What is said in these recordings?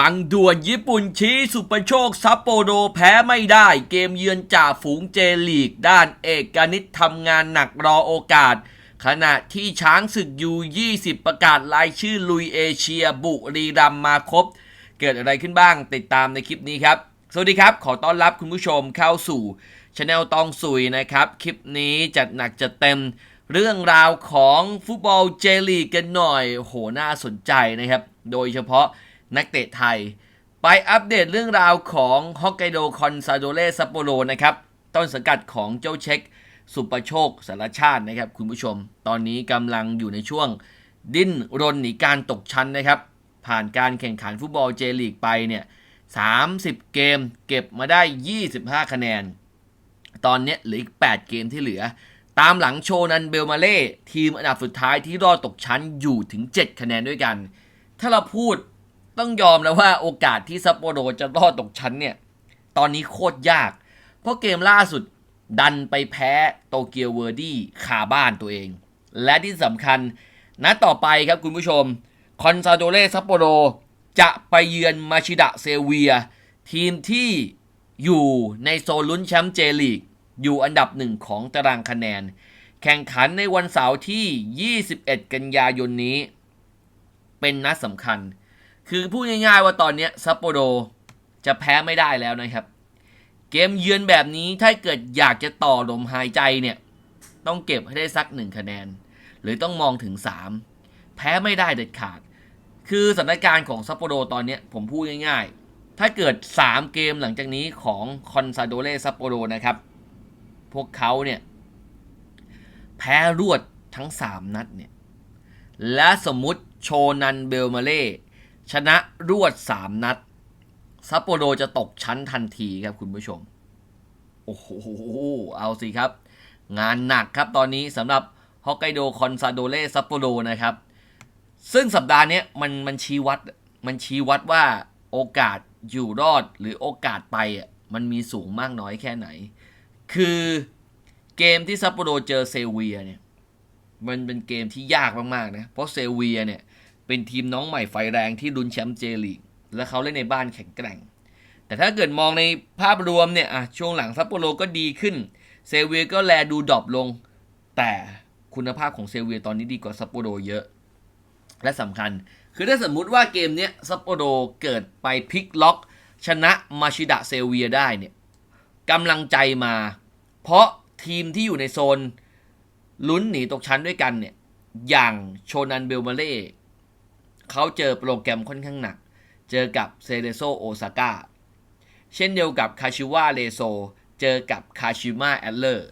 บังด่วนญี่ปุ่นชี้สุปโชคซัปโปโรแพ้ไม่ได้ เกมเยือนจ่าฝูงเจลีก ด้านเอกนิตทำงานหนักรอโอกาส ขณะที่ช้างศึกยู 20 ประกาศรายชื่อลุยเอเชีย บุรีรัมมาครบ เกิดอะไรขึ้นบ้างติดตามในคลิปนี้ครับ สวัสดีครับ ขอต้อนรับคุณผู้ชมเข้าสู่ช anel ตองสุยนะครับ คลิปนี้จัดหนักจัดเต็ม เรื่องราวของฟุตบอลเจลีกกันหน่อยโหน่าสนใจนะครับ โดยเฉพาะ นักเตะไทย ไปอัปเดตเรื่องราวของฮอกไกโดคอนซาโดเรซัปโปโรนะครับ ต้นสังกัดของเจ้าเช็ค สุประโชคสารชาตินะครับ คุณผู้ชม ตอนนี้กำลังอยู่ในช่วง ดิ้นรนหนีการตกชั้นนะครับ ผ่านการแข่งขันฟุตบอลเจลีกไปเนี่ย30 เกมเก็บมาได้ 25 คะแนน ตอนนี้เหลืออีก 8 เกมที่เหลือ ตามหลังโชนันเบลมาเล่ ทีมอันดับสุดท้ายที่รอดตกชั้นอยู่ถึง 7 คะแนนด้วยกัน ถ้าเราพูด ต้องยอมแล้วว่าโอกาสที่ซัปโปโรจะรอดตกชั้นเนี่ย ตอนนี้โคตรยาก เพราะเกมล่าสุดดันไปแพ้โตเกียวเวอร์ดี้คาบ้านตัวเอง และที่สำคัญนัดต่อไปครับคุณผู้ชม คอนซาโดเรซัปโปโรจะไปเยือนมาชิดะเซเวีย ทีมที่อยู่ในโซนลุ้นแชมป์เจลีก อยู่อันดับหนึ่งของตารางคะแนน แข่งขันในวันเสาร์ที่ 21 กันยายนนี้ เป็นนัดสำคัญ คือพูดง่ายๆว่าตอนนี้ซัปโปโรจะแพ้ไม่ได้แล้วนะครับ เกมเยือนแบบนี้ถ้าเกิดอยากจะต่อลมหายใจเนี่ย ต้องเก็บให้ได้สักหนึ่งคะแนน หรือต้องมองถึง 3 แพ้ไม่ได้เด็ดขาด คือสถานการณ์ของซัปโปโรตอนนี้ผมพูดง่ายๆ ถ้าเกิด 3 เกมหลังจากนี้ของคอนซาโดเรซัปโปโรนะครับ พวกเขาเนี่ยแพ้รวดทั้ง 3 นัดเนี่ย และสมมุติโชนันเบลมาเล่ ชนะรวด 3 นัด ซัปโปโรจะตกชั้นทันทีครับคุณผู้ชม โอ้โห เอาสิครับ งานหนักครับตอนนี้สำหรับฮอกไกโดคอนซาโดเรซัปโปโรนะครับ ซึ่งสัปดาห์นี้มันมันชี้วัดมันชี้วัดว่าโอกาสอยู่รอดหรือโอกาสไปอะมันมีสูงมากน้อยแค่ไหน คือเกมที่ซัปโปโรเจอเซเวียเนี่ย มันเป็นเกมที่ยากมากๆนะ เพราะเซเวียเนี่ย เป็นทีมน้องใหม่ไฟแรงที่ลุ้นแชมป์เจลีกและเขาเล่นในบ้านแข็งแกร่ง แต่ถ้าเกิดมองในภาพรวมเนี่ยอะช่วงหลังซัปโปโรก็ดีขึ้น เซเวียก็แลดูดรอปลง แต่คุณภาพของเซเวียตอนนี้ดีกว่าซัปโปโรเยอะ และสำคัญ คือถ้าสมมุติว่าเกมเนี้ยซัปโปโรเกิดไปพลิกล็อก ชนะมาชิดะเซเวียได้เนี่ยกำลังใจมา เพราะทีมที่อยู่ในโซนลุ้นหนีตกชั้นด้วยกันเนี่ยอย่างโชนันเบลมาเล่ เขาเจอโปรแกรมค่อนข้างหนัก เจอกับเซเรโซโอซาก้า เช่นเดียวกับคาชิวาเรโซ เจอกับคาชิมาแอลเลอร์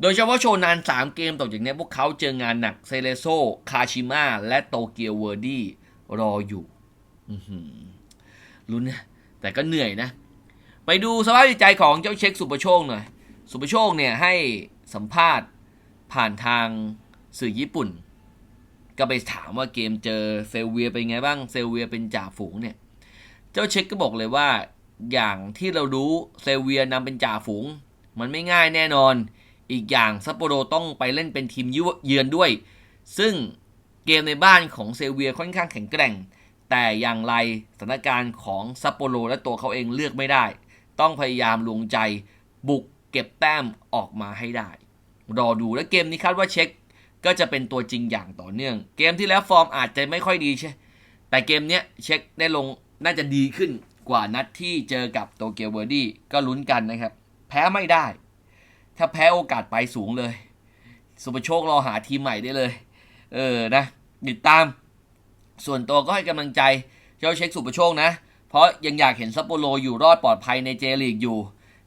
โดยเฉพาะโชนาน 3 เกมต่อจากนี้พวกเขาเจองานหนักเซเลโซ คาชิมาและโตเกียวเวอร์ดี้รออยู่ลุ้นนะ แต่ก็เหนื่อยนะ ไปดูสภาพจิตใจของเจ้าเช็คสุปโชคหน่อย สุปโชคเนี่ยให้สัมภาษณ์ผ่านทางสื่อญี่ปุ่น ก็ไปถามว่าเกมเจอเซลเวียเป็นไงบ้างเซลเวียเป็นจ่าฝูงเนี่ย เจ้าเช็คก็บอกเลยว่า อย่างที่เรารู้เซลเวียนำเป็นจ่าฝูง มันไม่ง่ายแน่นอน อีกอย่างซัปโปโรต้องไปเล่นเป็นทีมเยือนด้วย ซึ่งเกมในบ้านของเซลเวียค่อนข้างแข็งแกร่ง แต่อย่างไรสถานการณ์ของซัปโปโรและตัวเขาเองเลือกไม่ได้ ต้องพยายามลงใจบุกเก็บแต้มออกมาให้ได้ รอดูและเกมนี้คาดว่าเช็ค ก็จะเป็นตัวจริงอย่างต่อเนื่อง เกมที่แล้วฟอร์มอาจจะไม่ค่อยดีใช่ แต่เกมเนี้ยเช็คได้ลงน่าจะดีขึ้นกว่านัดที่เจอกับโตเกียวเวอร์ดี้ก็ลุ้นกันนะครับ แพ้ไม่ได้ ถ้าแพ้โอกาสไปสูงเลย สุปโชครอหาทีมใหม่ได้เลย เออนะติดตาม ส่วนตัวก็ให้กำลังใจเจ้าเช็คสุปโชคนะ เพราะยังอยากเห็นซัปโปโรอยู่รอดปลอดภัยในเจลีกอยู่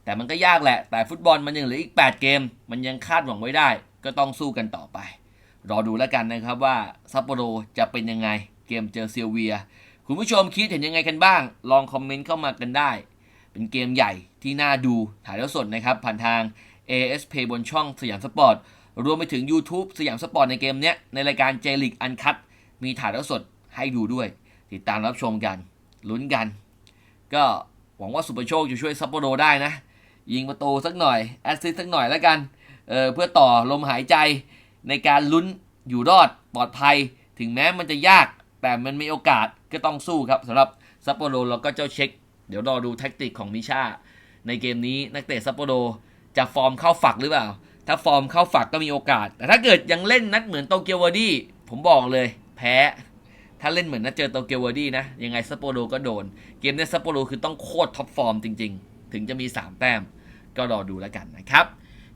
แต่มันก็ยากแหละ แต่ฟุตบอลมันยังเหลืออีก 8 เกม มันยังคาดหวังไว้ได้ ก็ต้องสู้กันต่อไป รอดูแล้วกันนะครับว่าซัปโปโรจะเป็นยังไงเกมเจอเซียเวีย คุณผู้ชมคิดเห็นยังไงกันบ้าง ลองคอมเมนต์เข้ามากันได้ เป็นเกมใหญ่ที่น่าดูถ่ายทอดสดนะครับ ผ่านทาง ASP บนช่องสยามสปอร์ตรวมไปถึง YouTube สยามสปอร์ตในเกมเนี้ย ในรายการเจลิกอันคัตมีถ่ายทอดสดให้ดูด้วย ติดตามรับชมกัน ลุ้นกัน ก็หวังว่าสุปโชคจะช่วยซัปโปโรได้นะ ยิงประตูสักหน่อย แอสซิสต์สักหน่อยแล้วกันเออเพื่อต่อลมหายใจ ในการลุ้นอยู่รอดปลอดภัย ถึงแม้มันจะยาก แต่มันมีโอกาสก็ต้องสู้ครับสำหรับซัปโปโรแล้วก็เจ้าเช็ค เดี๋ยวรอดูแท็กติกของมิชาในเกมนี้นักเตะซัปโปโรจะฟอร์มเข้าฝักหรือเปล่า ถ้าฟอร์มเข้าฝักก็มีโอกาส แต่ถ้าเกิดยังเล่นนัดเหมือนโตเกียววอร์ดี้ผมบอกเลย แพ้ ถ้าเล่นเหมือนนัดเจอโตเกียววอร์ดี้นะ ยังไงซัปโปโรก็โดน เกมนี้ซัปโปโรคือต้องโคตรท็อปฟอร์มจริง ๆ ถึงจะมี 3 แต้ม ก็รอดูแล้วกันนะครับ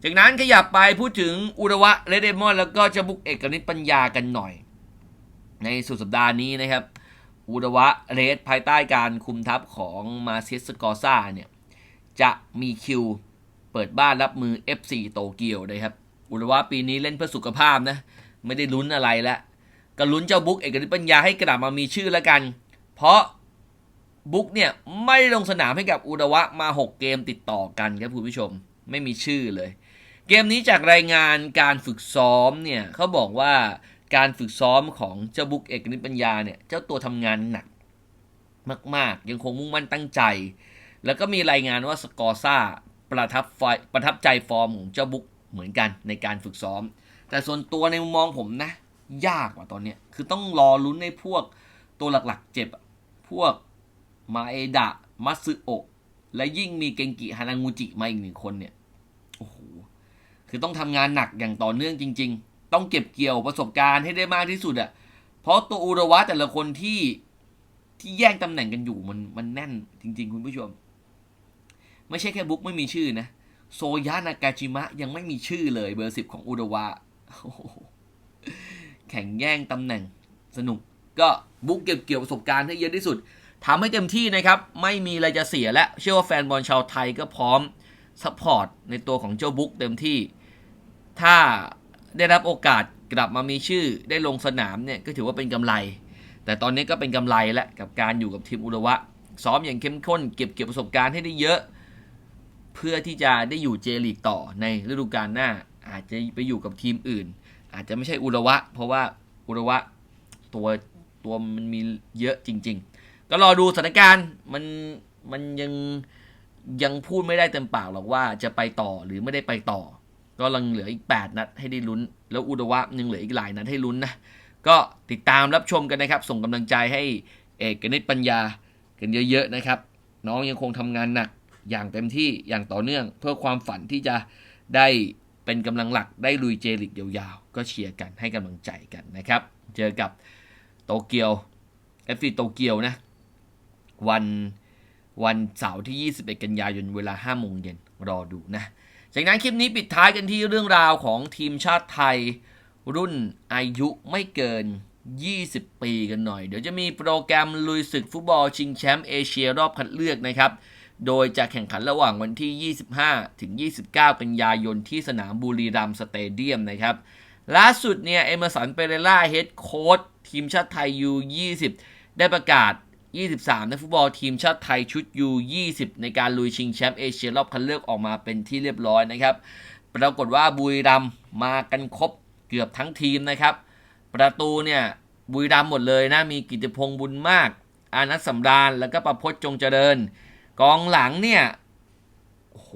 จากนั้นขยับไปพูดถึงอุระวะเรดเดมอน แล้วก็เจะบุกเอกนิตปัญญากันหน่อย ในสุดสัปดาห์นี้นะครับ อุระวะเรดภายใต้การคุมทัพของมาเซสกอซ่าเนี่ยจะมีคิวเปิดบ้านรับมือ FC โตเกียวนะครับ อุระวะปีนี้เล่นเพื่อสุขภาพนะ ไม่ได้ลุ้นอะไรแล้วก็ลุ้นเจ้าบุ๊กเอกนิตปัญญาให้กลับมามีชื่อแล้วกัน เพราะบุ๊กเนี่ยไม่ได้ลงสนามให้กับอุระวะมา 6 เกมติดต่อกันครับคุณผู้ชม ไม่มีชื่อเลย เกมนี้จากรายงานการฝึกซ้อมเนี่ยเขาบอกว่าการฝึกซ้อมของเจ้าบุ๊กเอกนิปัญญาเนี่ยเจ้าตัวทำงานหนักมาก ๆ ยังคงมุ่งมั่นตั้งใจ แล้วก็มีรายงานว่าสกอร์ซ่าประทับไฟประทับใจฟอร์มของเจ้าบุ๊กเหมือนกันในการฝึกซ้อม แต่ส่วนตัวในมุมมองผมนะ ยากกว่าตอนเนี้ยคือต้องรอลุ้นในพวกตัวหลักๆ เจ็บ พวกมาเอดะมัตสึโอะและยิ่งมีเกงกิฮานางูจิมาอีกหนึ่งคนเนี่ย คือต้องทำงานหนักอย่างต่อเนื่องจริง ๆ ต้องเก็บเกี่ยวประสบการณ์ให้ได้มากที่สุดอะเพราะตัวอุระวะแต่ละคนที่ที่แย่งตำแหน่งกันอยู่มันมันแน่นจริง ๆ คุณผู้ชม ไม่ใช่แค่บุ๊กไม่มีชื่อนะโซยานากาจิมะยังไม่มีชื่อเลยเบอร์สิบของอุระวะแข่งแย่งตำแหน่งสนุก ก็บุ๊กเก็บเกี่ยวประสบการณ์ให้เยอะที่สุดทำให้เต็มที่นะครับ ไม่มีอะไรจะเสียและเชื่อว่าแฟนบอลชาวไทยก็พร้อม ซัพพอร์ตในตัวของเจ้าบุ๊กเต็มที่ ถ้าได้รับโอกาสกลับมามีชื่อได้ลงสนามเนี่ยก็ถือว่าเป็นกำไร แต่ตอนนี้ก็เป็นกำไรแล้วกับการอยู่กับทีมอุระวะ ซ้อมอย่างเข้มข้น เก็บเกี่ยวประสบการณ์ให้ได้เยอะ เพื่อที่จะได้อยู่เจลีกต่อในฤดูกาลหน้า อาจจะไปอยู่กับทีมอื่น อาจจะไม่ใช่อุระวะ เพราะว่าอุระวะตัวตัวมันมีเยอะจริง ๆ ก็รอดูสถานการณ์มันมันยัง ยังพูดไม่ได้เต็มปากหรอกว่าจะไปต่อหรือไม่ได้ไปต่อ ก็ลังเหลืออีก 8 นัดให้ได้ลุ้น แล้วอุระวะยังเหลืออีกหลายนัดให้ลุ้นนะ ก็ติดตามรับชมกันนะครับ ส่งกำลังใจให้เอกนิตปัญญากันเยอะๆนะครับ น้องยังคงทำงานหนักอย่างเต็มที่อย่างต่อเนื่อง เพื่อความฝันที่จะได้เป็นกำลังหลักได้ลุยเจลิกยาวๆ ก็เชียร์กันให้กำลังใจกันนะครับ เจอกับโตเกียวเอฟซีโตเกียวนะวัน วันเสาร์ที่ 21 กันยายนเวลา5โมงเย็นรอดูนะ จากนั้นคลิปนี้ปิดท้ายกันที่เรื่องราวของทีมชาติไทย รุ่นอายุไม่เกิน 20 ปีกันหน่อย เดี๋ยวจะมีโปรแกรมลุยศึกฟุตบอลชิงแชมป์เอเชียรอบคัดเลือกนะครับ โดยจะแข่งขันระหว่างวันที่ 25 ถึง 29 กันยายนที่สนามบุรีรัมย์สเตเดียมนะครับ ล่าสุดเนี่ย เอเมอร์สัน เปเรล่าเฮดโค้ชทีมชาติไทย U20 ได้ประกาศ 23 นักฟุตบอลทีมชาติไทยชุด U20 ในการลุยชิงแชมป์เอเชียรอบคัดเลือกออกมาเป็นที่เรียบร้อยนะครับ ปรากฏว่าบุรีรัมมากันครบเกือบทั้งทีมนะครับ ประตูเนี่ยบุรีรัมหมดเลยนะ มีกิติพงษ์บุญมาก อานัทสำราญแล้วก็ประพจน์จงเจริญ กองหลังเนี่ยโอ้โห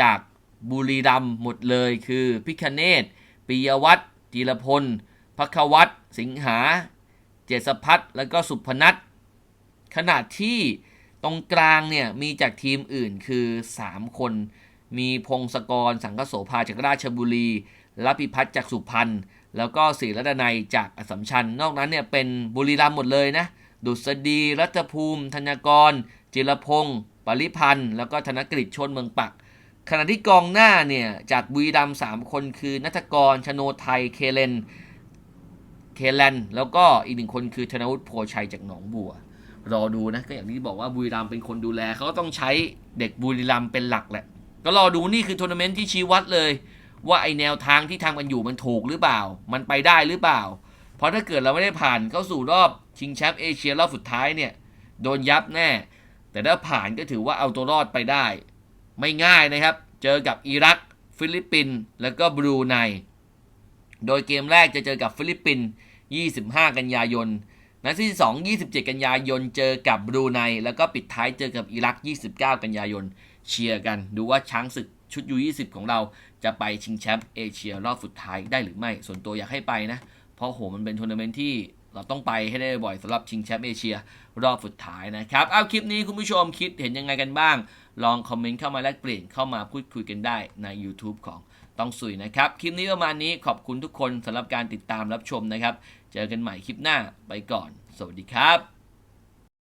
จากบุรีรัมหมดเลยคือพิคเนตปิยวัฒน์จีรพลพักวัฒน์สิงหา เจษพัฒน์แล้วก็สุพนัท ขณะที่ตรงกลางเนี่ยมีจากทีมอื่นคือ 3 คน มีพงศกรสังกโสภาจากราชบุรีลพิพัฒน์จากสุพรรณแล้วก็ศรีรัตนัยจากอสัมชัญ นอกนั้นเนี่ยเป็นบุรีรัมย์หมดเลยนะ ดุษฎีรัตภูมิ ธนกร จิรพงศ์ปริพันธ์ แล้วก็ธนกฤษชนเมืองปัก ขณะที่กองหน้าเนี่ยจากบุรีรัมย์สามคนคือนัทกร ชโนไทย เคเลน เคแลน แล้วก็อีกหนึ่งคนคือธนวุฒิโพชัยจากหนองบัว รอดูนะก็อย่างที่บอกว่าบุรีรัมเป็นคนดูแลเขาก็ต้องใช้เด็กบุรีรัมเป็นหลักแหละ ก็รอดูนี่คือทัวร์นาเมนต์ที่ชี้วัดเลย ว่าไอแนวทางที่ทำกันอยู่มันถูกหรือเปล่า มันไปได้หรือเปล่า เพราะถ้าเกิดเราไม่ได้ผ่านเข้าสู่รอบชิงแชมป์เอเชียรอบสุดท้ายเนี่ยโดนยับแน่ แต่ถ้าผ่านก็ถือว่าเอาตัวรอดไปได้ ไม่ง่ายนะครับ เจอกับอิรัก ฟิลิปปินส์แล้วก็บรูไนโดยเกมแรกจะเจอกับฟิลิปปินส์25 กันยายน นัดที่2 27 กันยายนเจอกับบรูไน แล้วก็ปิดท้ายเจอกับอิรัก 29 กันยายนเชียร์กัน ดูว่าช้างศึกชุด U20 ของเราจะไปชิงแชมป์เอเชียรอบสุดท้ายได้หรือไม่ ส่วนตัวอยากให้ไปนะ เพราะโหมันเป็นทัวร์นาเมนต์ที่เราต้องไปให้ได้บ่อยสำหรับชิงแชมป์เอเชียรอบสุดท้ายนะครับ เอาคลิปนี้คุณผู้ชมคิดเห็นยังไงกันบ้าง ลองคอมเมนต์เข้ามาแลกเปลี่ยนเข้ามาพูดคุยกันได้ใน YouTube ของต้องสุยนะครับ คลิปนี้ประมาณนี้ขอบคุณทุกคนสำหรับการติดตามรับชมนะครับ เจอกันใหม่คลิปหน้าไปก่อน สวัสดีครับ